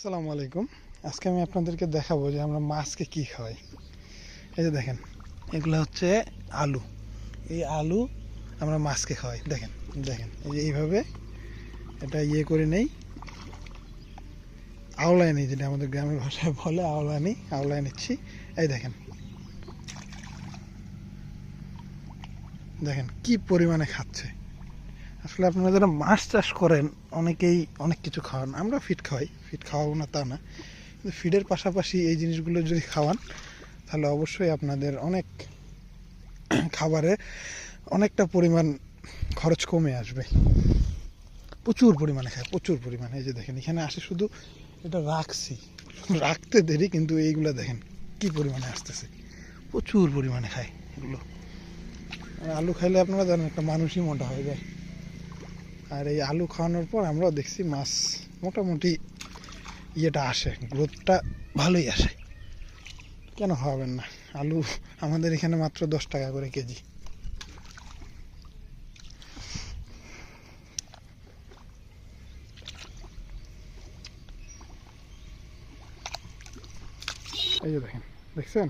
আসসালামু আলাইকুম। আজকে আমি আপনাদেরকে দেখাবো যে আমরা মাছকে কি খাওয়াই। এই যে দেখেন, এগুলো হচ্ছে আলু। এই আলু আমরা মাছকে খাওয়াই। দেখেন দেখেন, এই যে এইভাবে এটা ইয়ে করে নেই। আওলায় নেই, যেটা আমাদের গ্রামের ভাষায় বলে আওলানি আওলায় নিচ্ছি। এই দেখেন। দেখেন, কি পরিমাণে খাচ্ছে। আসলে আপনারা যারা মাছ চাষ করেন, অনেকেই অনেক কিছু খাওয়ান। আমরা ফিট খাওয়াই। ফিট খাওয়াবো না তা না। কিন্তু ফিডের পাশাপাশি এই জিনিসগুলো যদি খাওয়ান, তাহলে অবশ্যই আপনাদের অনেক খাবারে অনেকটা পরিমাণ খরচ কমে আসবে। প্রচুর পরিমাণে খায়, প্রচুর পরিমাণে। এই যে দেখেন, এখানে আসে শুধু এটা রাখছি। রাখতে দেরি, কিন্তু এইগুলো দেখেন কি পরিমাণে আসতেছে। প্রচুর পরিমাণে খায় এগুলো। আলু খাইলে আপনারা জানেন, একটা মানুষই মোটা হয়ে যায়। আর এই আলু খাওয়ানোর পর আমরাও দেখছি মাছ মোটামুটি ইয়েটা আসে গ্রোথটা ভালোই আসে। কেন হবেন না? আলু আমাদের এখানে মাত্র দশ টাকা করে কেজি। এই যে দেখেন, দেখছেন?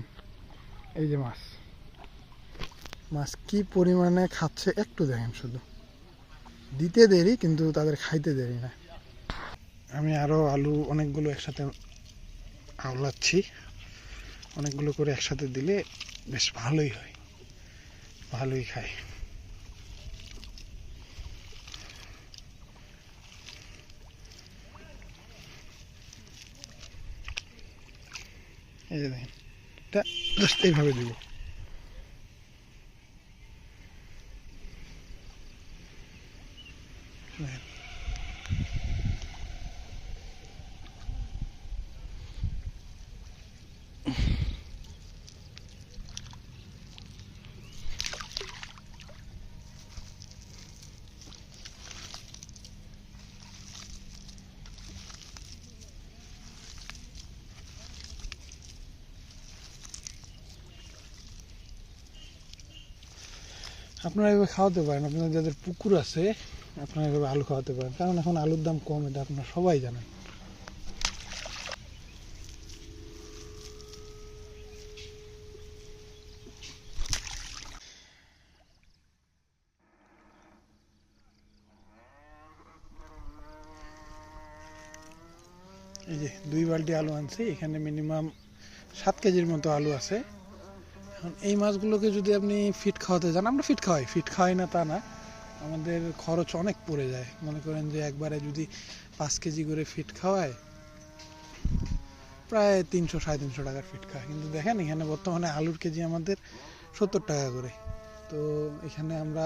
এই যে মাছ। মাছ কি পরিমাণে খাচ্ছে একটু দেখেন শুধু। দিতে দেরি, কিন্তু তাদের খাইতে দেরি না। আমি আরও আলু অনেকগুলো একসাথে আওলাচ্ছি। অনেকগুলো করে একসাথে দিলে বেশ ভালোই হয়। ভালোই খায় এই যে দেখেন, এটা জাস্ট এইভাবে দিব। আপনারা এভাবে খাওয়াতে পারেন। আপনাদের যাদের পুকুর আছে আপনারা এভাবে আলু খাওয়াতে পারেন। কারণ এখন আলুর দাম কম, এটা আপনারা সবাই জানেন। এই যে দুই বালতি আলু আনছি, এখানে মিনিমাম সাত কেজির মতো আলু আছে। এখন এই মাছগুলোকে যদি আপনি ফিট খাওয়াতে যান, আমরা ফিট খাওয়াই। ফিট খাওয়াই না তা না। আমাদের খরচ অনেক পড়ে যায়। মনে করেন যে একবারে যদি পাঁচ কেজি করে ফিট খাওয়ায়, প্রায় তিনশো, সাড়ে তিনশো টাকার ফিট খায়। কিন্তু দেখেন, এখানে বর্তমানে আলুর কেজি আমাদের সত্তর টাকা করে। তো এখানে আমরা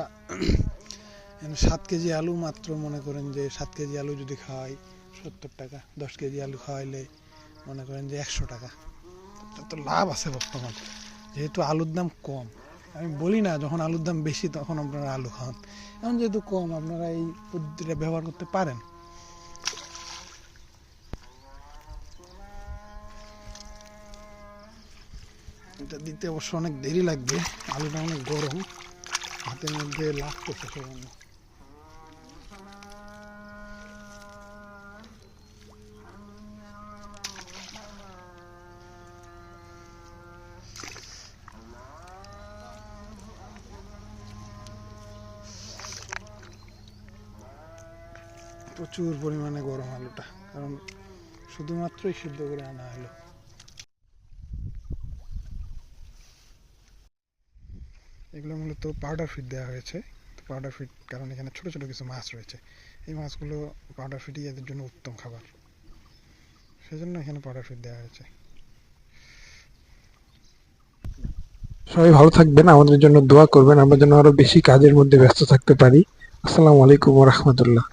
সাত কেজি আলু মাত্র মনে করেন যে সাত কেজি আলু যদি খাওয়াই, সত্তর টাকা। দশ কেজি আলু খাওয়াইলে মনে করেন যে একশো টাকা। তো লাভ আছে বর্তমান। যেহেতু আলুর দাম কম আমি বলি না, যখন আলুর দাম বেশি তখন আপনারা আলু খান। এখন যেহেতু কম, আপনারা এই পদ্ধতিটা ব্যবহার করতে পারেন। এটা দিতে অবশ্য অনেক দেরি লাগবে, আলুটা অনেক গরম, হাতের মধ্যে লাগতেছে সেজন্য প্রচুর পরিমাণে গরম আলুটা, কারণ শুধুমাত্রই সিদ্ধ করে আনা হলো এগুলো মূলত পাউডার ফিট দেওয়া হয়েছে। পাউডার ফিট কারণ এখানে ছোট ছোট কিছু মাছ রয়েছে। এই মাছগুলো পাউডার ফিটই এদের জন্য উত্তম খাবার। সেজন্য এখানে পাউডার ফিট দেওয়া হয়েছে। সবাই ভালো থাকবেন, আমাদের জন্য দোয়া করবেন। আমরা যেন আরও বেশি কাজের মধ্যে ব্যস্ত থাকতে পারি। আসসালামু আলাইকুম রহমতুল্লাহ।